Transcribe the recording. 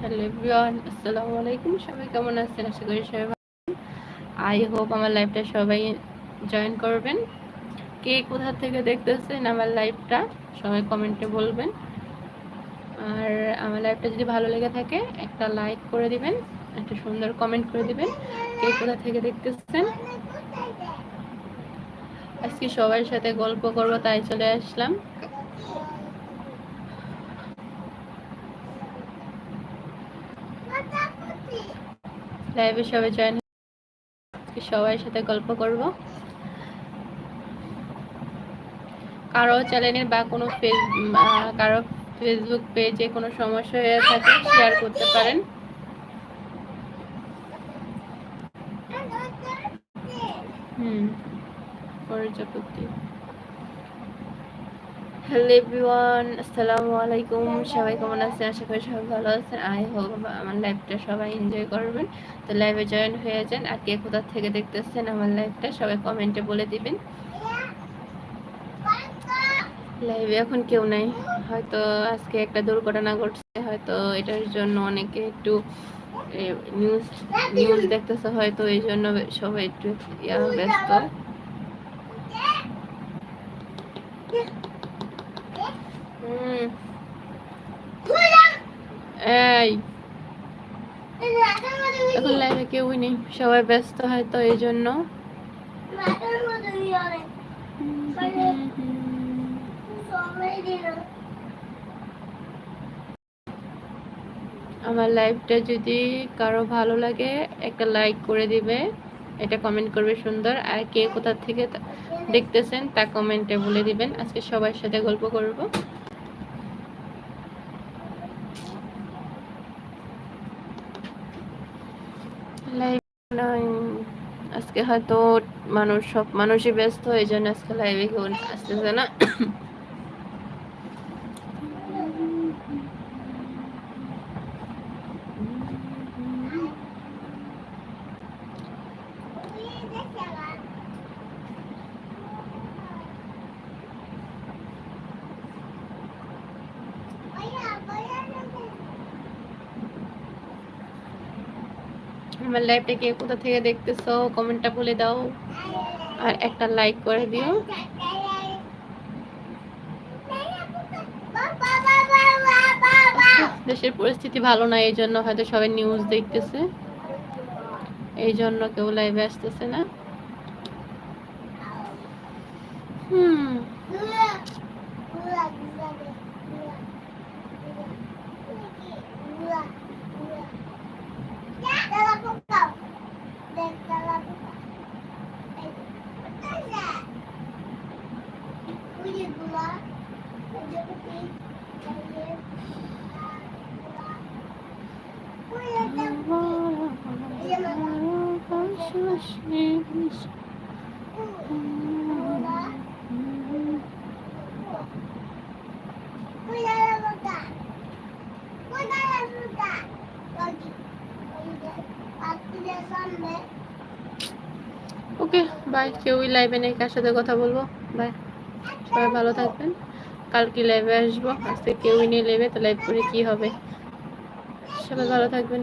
Hello everyone আসসালামু আলাইকুম সবাই কেমন আছেন? আশা করি সবাই ভালো আই হোপ আমার লাইভটা সবাই জয়েন করবেন। কে কোথা থেকে দেখতেছেন আমার লাইভটা সবাই কমেন্টে বলবেন। আর আমার লাইভটা যদি ভালো লেগে থাকে, একটা লাইক করে দিবেন, একটা সুন্দর কমেন্ট করে দিবেন। কে কোথা থেকে দেখতেছেন? আজকে সবার সাথে গল্প করব, তাই চলে আসলাম। লাইভে সবাই জয়েন সবার সাথে গল্প করব। কারও চ্যানেলের বা কোনো ফেস কারও ফেসবুক পেজে কোনো সমস্যা হয়ে থাকে শেয়ার করতে পারেন। হুম প্রজাপতি হ্যালো এভরিওয়ান, আসসালামু আলাইকুম। সবাই কেমন আছেন? আশা করি সবাই ভালো আছেন। আই হোক আমার লাইফটা সবাই এনজয় করবেন। তো লাইভে জয়েন হয়ে যান। আর কে কোথা থেকে দেখতেছেন আমার লাইফটা সবাই কমেন্টে বলে দিবেন। লাইভে এখন কেউ নাই। হয়তো আজকে একটা দুর্ঘটনা ঘটছে। হয়তো এটার জন্য অনেকে একটু নিউজ নিউজ দেখতেছে। হয়তো এই জন্য সবাই একটু ব্যস্ত। এই এখন লাইভে কেউই নেই সবাই ব্যস্ত হয়তো এই জন্য। আমার লাইভটা যদি কারও ভালো লাগে একটা লাইক করে দিবে। এটা কমেন্ট করবে সুন্দর। আর কে কোথা থেকে দেখতেছেন তা কমেন্টে বলে দিবেন। আজকে সবার সাথে গল্প করব। লাইভ আজকে হয়তো মানুষ সব মানুষই ব্যস্ত এই জন্য আজকে লাইভে কেউ আসতেছে না। আমার লাইভটা কে কোথা থেকে দেখতেছো? কমেন্টটা বলে দাও। আর একটা লাইক করে দিও। দেশের পরিস্থিতি ভালো না, এই জন্য হয়তো সবাই নিউজ দেখতেছে। এই জন্য কেউ লাইভে আসতেছে না। হুম। ওকে বাই কেউই লাইভে নেই কার সাথে কথা বলব? বাই সবাই ভালো থাকবেন। কালকে লাইভে আসব। আজকে কেউই নেই লেবে তো লাইভ করে কি হবে? সবাই ভালো থাকবেন।